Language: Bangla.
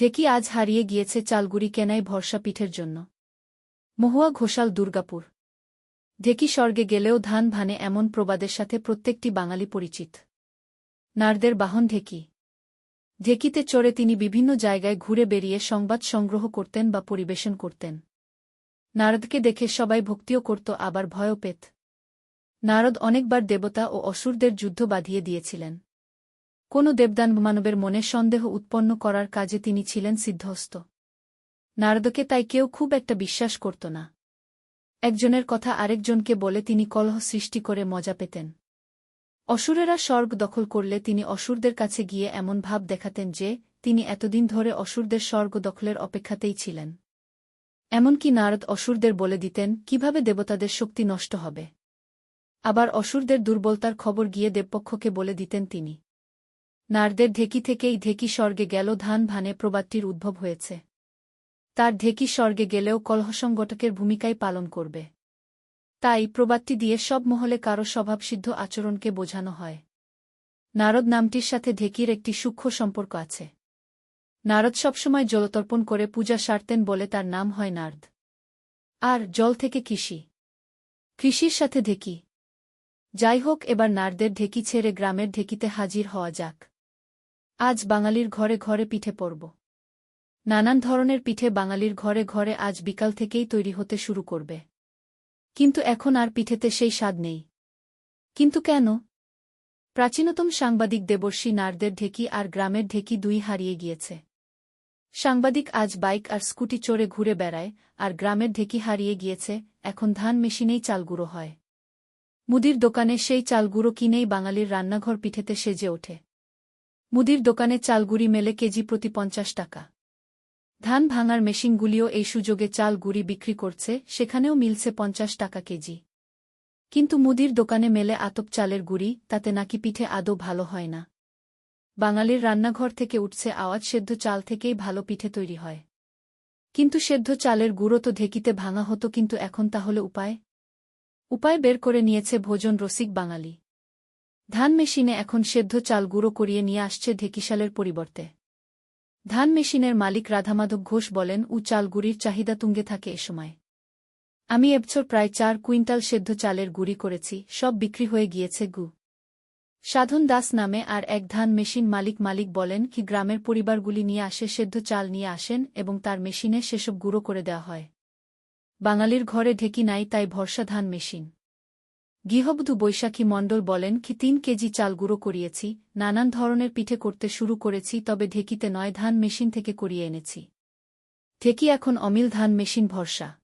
ঢেকি আজ হারিয়ে গিয়েছে চালগুড়ি কেনায় ভরসা পিঠের জন্য। মহুয়া ঘোষাল দুর্গাপুর। ঢেকি স্বর্গে গেলেও ধান ভানে এমন প্রবাদের সাথে প্রত্যেকটি বাঙালি পরিচিত। নারদের বাহন ঢেকি। ঢেকিতে চড়ে তিনি বিভিন্ন জায়গায় ঘুরে বেরিয়ে সংবাদ সংগ্রহ করতেন বা পরিবেশন করতেন। নারদকে দেখে সবাই ভক্তিও করত, আবার ভয়ও পেত। নারদ অনেকবার দেবতা ও অসুরদের যুদ্ধ বাঁধিয়ে দিয়েছিলেন। কোন দেবদান মানবের মনে সন্দেহ উৎপন্ন করার কাজে তিনি ছিলেন সিদ্ধহস্ত। নারদকে তাই কেউ খুব একটা বিশ্বাস করত না। একজনের কথা আরেকজনকে বলে তিনি কলহ সৃষ্টি করে মজা পেতেন। অসুরেরা স্বর্গ দখল করলে তিনি অসুরদের কাছে গিয়ে এমন ভাব দেখাতেন যে, তিনি এতদিন ধরে অসুরদের স্বর্গ দখলের অপেক্ষাতেই ছিলেন। এমনকি নারদ অসুরদের বলে দিতেন, কীভাবে দেবতাদের শক্তি নষ্ট হবে? আবার অসুরদের দুর্বলতার খবর গিয়ে দেবপক্ষকে বলে দিতেন তিনি নারদের ঢেকি থেকেই ঢেকি স্বর্গে গেল, ধান ভানে প্রবাদটির উদ্ভব হয়েছে। তার ঢেকি স্বর্গে গেলেও কলহসংগঠকের ভূমিকাই পালন করবে। তাই প্রবাদটি দিয়ে সব মহলে কারও স্বভাবসিদ্ধ আচরণকে বোঝানো হয়। নারদ নামটির সাথে ঢেকির একটি সূক্ষ্ম সম্পর্ক আছে। নারদ সবসময় জলতর্পণ করে পূজা সারতেন বলে তার নাম হয় নার্দ। আর জল থেকে কৃষি। কৃষির সাথে ঢেকি। যাই হোক, এবার নারদের ঢেকি ছেড়ে গ্রামের ঢেকিতে হাজির হওয়া যাক। আজ বাঙালির ঘরে ঘরে পিঠে পড়ব নানান ধরনের পিঠে বাঙালির ঘরে ঘরে আজ বিকাল থেকেই তৈরি হতে শুরু করবে। কিন্তু এখন আর পিঠেতে সেই স্বাদ নেই। কিন্তু কেন? প্রাচীনতম সাংবাদিক দেবর্ষী নারদের ঢেকি আর গ্রামের ঢেকি দুই হারিয়ে গিয়েছে। সাংবাদিক আজ বাইক আর স্কুটি চড়ে ঘুরে বেড়ায় আর গ্রামের ঢেকি হারিয়ে গিয়েছে, এখন ধান মেশিনেই চালগুঁড়ো হয়। মুদির দোকানে সেই চালগুঁড়ো কিনেই বাঙালির রান্নাঘর পিঠেতে সেজে ওঠে। মুদির দোকানে চালগুড়ি মেলে কেজি প্রতি পঞ্চাশ টাকা। ধান ভাঙার মেশিনগুলিও এই সুযোগে চাল গুড়ি বিক্রি করছে, সেখানেও মিলছে পঞ্চাশ টাকা কেজি। কিন্তু মুদির দোকানে মেলে আতপ চালের গুড়ি, তাতে নাকি পিঠে আদৌ ভালো হয় না। বাঙালির রান্নাঘর থেকে উঠছে আওয়াজ, সেদ্ধ চাল থেকেই ভালো পিঠে তৈরি হয়। কিন্তু সেদ্ধ চালের গুঁড়ো তো ঢেকিতে ভাঙা হতো, কিন্তু এখন তাহলে উপায়? উপায় বের করে নিয়েছে ভোজন রসিক বাঙালি। ধান মেশিনে এখন সেদ্ধ চাল গুঁড়ো করিয়ে নিয়ে আসছে ঢেকিশালের পরিবর্তে। ধান মেশিনের মালিক রাধামাধব ঘোষ বলেন, উ চাল গুড়ির চাহিদা তুঙ্গে থাকে এ সময়। আমি এবছর প্রায় চার কুইন্টাল সেদ্ধ চালের গুড়ি করেছি, সব বিক্রি হয়ে গিয়েছে গু। সাধন দাস নামে আর এক ধান মেশিন মালিক মালিক বলেন, কি গ্রামের পরিবারগুলি নিয়ে আসে সেদ্ধ চাল নিয়ে আসেন এবং তার মেশিনে সেসব গুঁড়ো করে দেওয়া হয়। বাঙালির ঘরে ঢেকি নাই, তাই ভরসা ধান মেশিন। গৃহবধূ বৈশাখী মণ্ডল বলেন কি, তিন কেজি চাল গুঁড়ো করিয়েছি, নানান ধরনের পিঠে করতে শুরু করেছি, তবে ঢেকিতে নয়, ধান মেশিন থেকে করিয়ে এনেছি। ঢেকি এখন অমিল ধান মেশিন ভরসা।